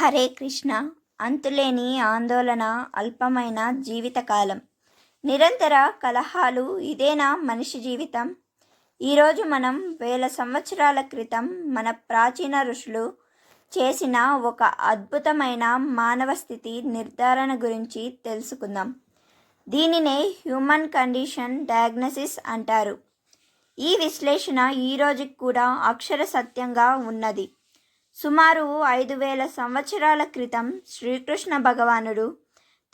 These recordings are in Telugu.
హరే కృష్ణ. అంతులేని ఆందోళన అల్పమైన జీవితకాలం. నిరంతర కలహాలు ఇదేనా మనిషి జీవితం? ఈరోజు మనం వేల సంవత్సరాల క్రితం మన ప్రాచీన ఋషులు చేసిన ఒక అద్భుతమైన మానవ స్థితి నిర్ధారణ గురించి తెలుసుకుందాం. దీనినే హ్యూమన్ కండిషన్ డయాగ్నసిస్ అంటారు. ఈ విశ్లేషణ ఈ కూడా అక్షర సత్యంగా ఉన్నది. సుమారు ఐదు వేల సంవత్సరాల క్రితం శ్రీకృష్ణ భగవానుడు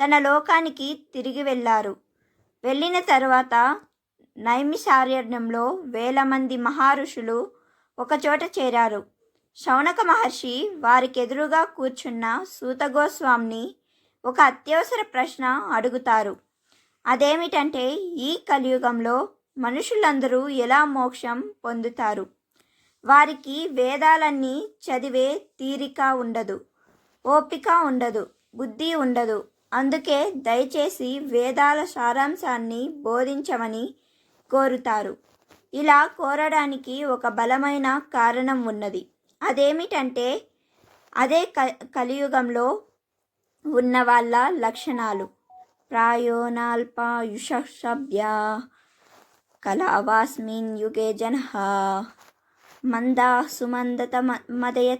తన లోకానికి తిరిగి వెళ్ళారు. వెళ్ళిన తర్వాత నైమిషారణ్యంలో వేల మంది మహర్షులు ఒకచోట చేరారు. శౌనక మహర్షి వారికి ఎదురుగా కూర్చున్న సూతగోస్వామిని ఒక అత్యవసర ప్రశ్న అడుగుతారు. అదేమిటంటే ఈ కలియుగంలో మనుషులందరూ ఎలా మోక్షం పొందుతారు? వారికి వేదాలన్నీ చదివే తీరిక ఉండదు ఓపిక ఉండదు బుద్ధి ఉండదు. అందుకే దయచేసి వేదాల సారాంశాన్ని బోధించమని కోరుతారు. ఇలా కోరడానికి ఒక బలమైన కారణం ఉన్నది. అదేమిటంటే అదే క కలియుగంలో ఉన్న వాళ్ళ లక్షణాలు. ప్రాయోనాల్పాయుషభ్య కళావాస్మిన్ యుగే జనహ మందా సుమందత మదయ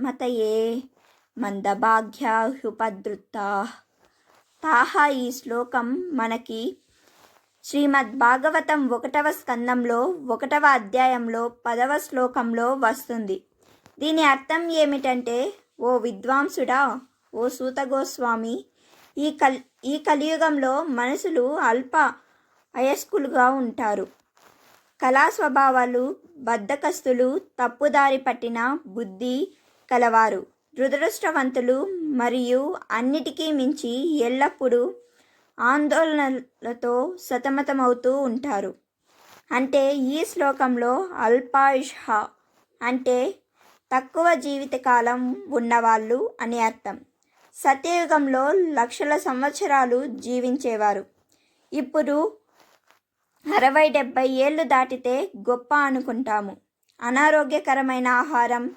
మతయే మందభాగ్యాహ్యుపదృత తాహ ఈ శ్లోకం మనకి శ్రీమద్ భాగవతం ఒకటవ స్కందంలో ఒకటవ అధ్యాయంలో పదవ శ్లోకంలో వస్తుంది. దీని అర్థం ఏమిటంటే ఓ విద్వాంసుడా ఓ సూతగోస్వామి ఈ కల్ ఈ కలియుగంలో మనుషులు అల్ప అయస్కులుగా ఉంటారు. కళా స్వభావాలు బద్ధకస్తులు తప్పుదారి పట్టిన బుద్ధి కలవారు. దురదృష్టవంతులు మరియు అన్నిటికీ మించి ఎల్లప్పుడూ ఆందోళనలతో సతమతమవుతూ ఉంటారు. అంటే ఈ శ్లోకంలో అల్పాయుష అంటే తక్కువ జీవితకాలం ఉన్నవాళ్ళు అని అర్థం. సత్యయుగంలో లక్షల సంవత్సరాలు జీవించేవారు. ఇప్పుడు అరవై డెబ్బై ఏళ్ళు దాటితే గొప్ప అనుకుంటాము. అనారోగ్యకరమైన ఆహారం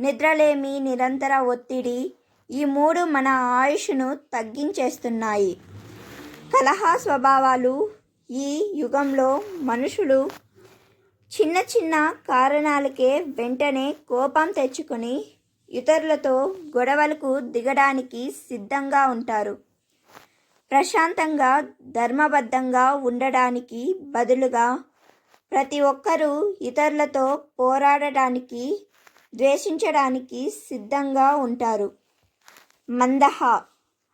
నిద్రలేమి నిరంతర ఒత్తిడి ఈ మూడు మన ఆయుష్ను తగ్గించేస్తున్నాయి. కలహ స్వభావాలు ఈ యుగంలో మనుషులు చిన్న చిన్న కారణాలకే వెంటనే కోపం తెచ్చుకొని ఇతరులతో గొడవలకు దిగడానికి సిద్ధంగా ఉంటారు. ప్రశాంతంగా ధర్మబద్ధంగా ఉండడానికి బదులుగా ప్రతి ఒక్కరూ ఇతరులతో పోరాడడానికి ద్వేషించడానికి సిద్ధంగా ఉంటారు. మందహ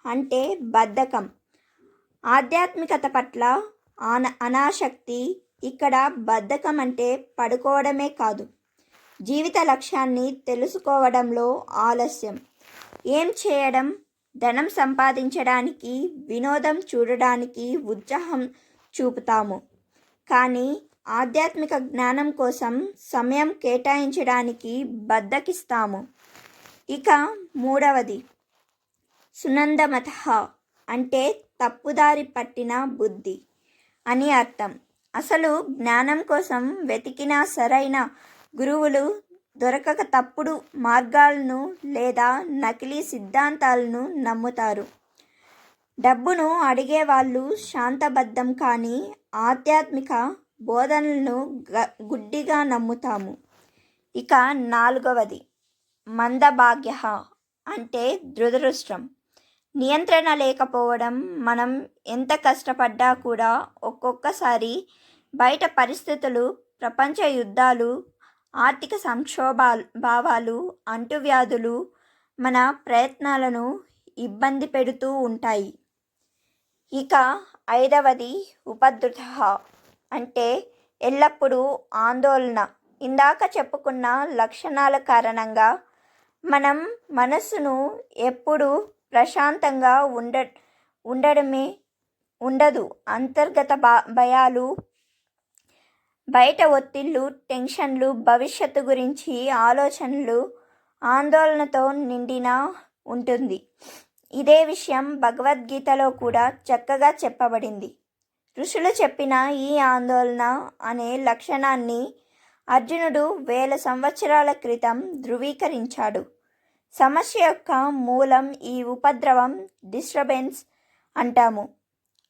అంటే బద్ధకం. ఆధ్యాత్మికత పట్ల ఆన అనాసక్తి ఇక్కడ బద్ధకం అంటే పడుకోవడమే కాదు. జీవిత లక్ష్యాన్ని తెలుసుకోవడంలో ఆలస్యం. ఏం చేయడం ధనం సంపాదించడానికి వినోదం చూడడానికి ఉత్సాహం చూపుతాము. కానీ ఆధ్యాత్మిక జ్ఞానం కోసం సమయం కేటాయించడానికి బద్దకిస్తాము. ఇక మూడవది సునందమత అంటే తప్పుదారి పట్టిన బుద్ధి అని అర్థం. అసలు జ్ఞానం కోసం వెతికిన సరైన గురువులు దొరకక తప్పుడు మార్గాలను లేదా నకిలీ సిద్ధాంతాలను నమ్ముతారు. డబ్బును అడిగే వాళ్ళు శాంతబద్ధం కానీ ఆధ్యాత్మిక బోధనలను గుడ్డిగా నమ్ముతాము. ఇక నాలుగవది మందభాగ్య అంటే దురదృష్టం. నియంత్రణ లేకపోవడం మనం ఎంత కష్టపడ్డా కూడా ఒక్కొక్కసారి బయట పరిస్థితులు ప్రపంచ యుద్ధాలు ఆర్థిక సంక్షోభాలు భావాలు అంటువ్యాధులు మన ప్రయత్నాలను ఇబ్బంది పెడుతూ ఉంటాయి. ఇక ఐదవది ఉపద్రుత అంటే ఎల్లప్పుడూ ఆందోళన. ఇందాక చెప్పుకున్న లక్షణాల కారణంగా మనం మనస్సును ఎప్పుడూ ప్రశాంతంగా ఉండ ఉండడమే ఉండదు. అంతర్గత భయాలు బయట ఒత్తిళ్ళు టెన్షన్లు భవిష్యత్తు గురించి ఆలోచనలు ఆందోళనతో నిండిన ఉంటుంది. ఇదే విషయం భగవద్గీతలో కూడా చక్కగా చెప్పబడింది. ఋషులు చెప్పిన ఈ ఆందోళన అనే లక్షణాన్ని అర్జునుడు వేల సంవత్సరాల క్రితం ధృవీకరించాడు. సమస్య యొక్క మూలం ఈ ఉపద్రవం డిస్టర్బెన్స్ అంటాము.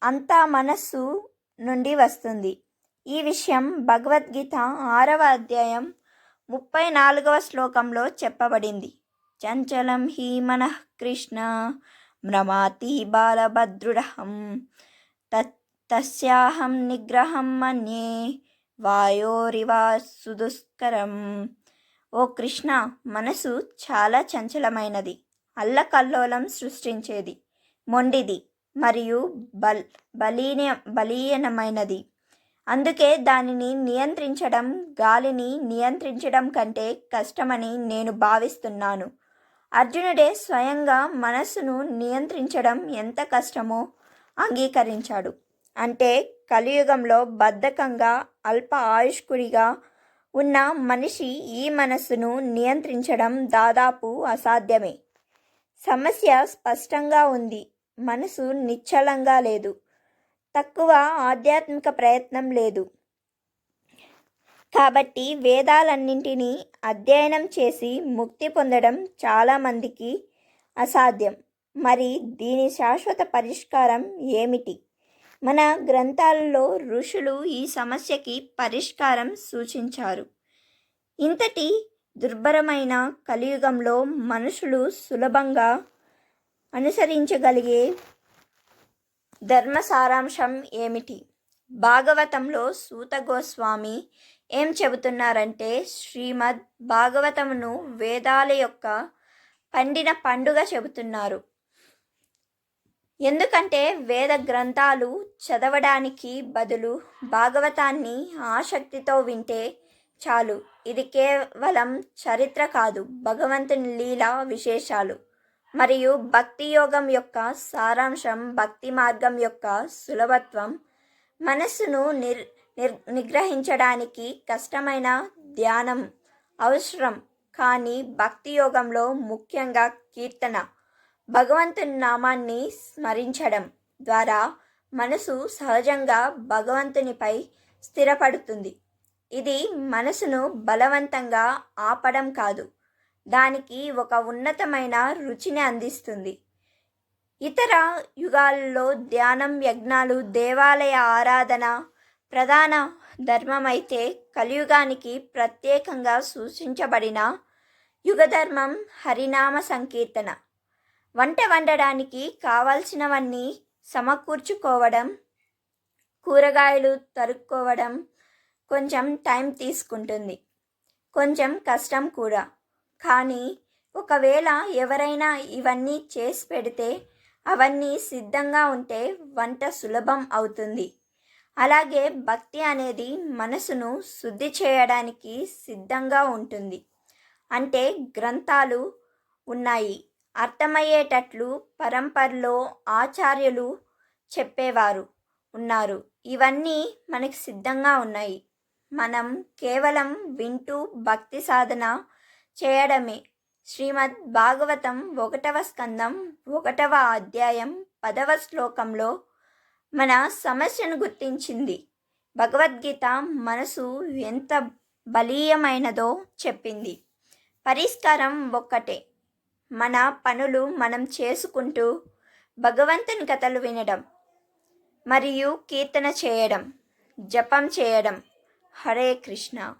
అంతా మనస్సు నుండి వస్తుంది. ఈ విషయం భగవద్గీత ఆరవ అధ్యాయం ముప్పై నాలుగవ శ్లోకంలో చెప్పబడింది. చంచలం హి మనః కృష్ణ భ్రమాతి బాలభద్రుడహం తత్ తస్యాహం నిగ్రహం మన్యే వాయోరివా సుదుష్కరం. ఓ కృష్ణ మనసు చాలా చంచలమైనది అల్లకల్లోలం సృష్టించేది మొండిది మరియు బల్ బలీన బలీయనమైనది. అందుకే దానిని నియంత్రించడం గాలిని నియంత్రించడం కంటే కష్టమని నేను భావిస్తున్నాను. అర్జునుడే స్వయంగా మనస్సును నియంత్రించడం ఎంత కష్టమో అంగీకరించాడు. అంటే కలియుగంలో బద్ధకంగా అల్ప ఆయుష్కుడిగా ఉన్న మనిషి ఈ మనస్సును నియంత్రించడం దాదాపు అసాధ్యమే. సమస్య స్పష్టంగా ఉంది. మనసు నిశ్చలంగా లేదు. తక్కువ ఆధ్యాత్మిక ప్రయత్నం లేదు. కాబట్టి వేదాలన్నింటినీ అధ్యయనం చేసి ముక్తి పొందడం చాలామందికి అసాధ్యం. మరి దీని శాశ్వత పరిష్కారం ఏమిటి? మన గ్రంథాలలో ఋషులు ఈ సమస్యకి పరిష్కారం సూచించారు. ఇంతటి దుర్భరమైన కలియుగంలో మనుషులు సులభంగా అనుసరించగలిగే ధర్మ సారాంశం ఏమిటి? భాగవతంలో సూత గోస్వామి ఏం చెబుతున్నారంటే శ్రీమద్ భాగవతమును వేదాల యొక్క పండిన పండుగ చెబుతున్నారు. ఎందుకంటే వేద గ్రంథాలు చదవడానికి బదులు భాగవతాన్ని ఆసక్తితో వింటే చాలు. ఇది కేవలం చరిత్ర కాదు భగవంతుని లీల విశేషాలు. మరియు భక్తి యోగం యొక్క సారాంశం భక్తి మార్గం యొక్క సులభత్వం మనస్సును నిర్ నిర్ నిగ్రహించడానికి కష్టమైన ధ్యానం అవసరం. కానీ భక్తి యోగంలో ముఖ్యంగా కీర్తన భగవంతుని నామాన్ని స్మరించడం ద్వారా మనసు సహజంగా భగవంతునిపై స్థిరపడుతుంది. ఇది మనసును బలవంతంగా ఆపడం కాదు దానికి ఒక ఉన్నతమైన రుచిని అందిస్తుంది. ఇతర యుగాల్లో ధ్యానం యజ్ఞాలు దేవాలయ ఆరాధన ప్రధాన ధర్మమైతే కలియుగానికి ప్రత్యేకంగా సూచించబడిన యుగధర్మం హరినామ సంకీర్తన. వంట వండడానికి కావాల్సినవన్నీ సమకూర్చుకోవడం కూరగాయలు తరుక్కోవడం కొంచెం టైం తీసుకుంటుంది. కొంచెం కష్టం కూడా. కానీ ఒకవేళ ఎవరైనా ఇవన్నీ చేసి పెడితే అవన్నీ సిద్ధంగా ఉంటే వంట సులభం అవుతుంది. అలాగే భక్తి అనేది మనసును శుద్ధి చేయడానికి సిద్ధంగా ఉంటుంది. అంటే గ్రంథాలు ఉన్నాయి. అర్థమయ్యేటట్లు పరంపరలో ఆచార్యులు చెప్పేవారు ఉన్నారు. ఇవన్నీ మనకి సిద్ధంగా ఉన్నాయి. మనం కేవలం వింటూ భక్తి సాధన చేయడమే. శ్రీమద్ భాగవతం ఒకటవ స్కందం ఒకటవ అధ్యాయం పదవ శ్లోకంలో మన సమస్యను గుర్తించింది. భగవద్గీత మనసు ఎంత బలీయమైనదో చెప్పింది. పరిష్కారం ఒక్కటే. మన పనులు మనం చేసుకుంటూ భగవంతుని కథలు వినడం మరియు కీర్తన చేయడం జపం చేయడం. హరే కృష్ణ.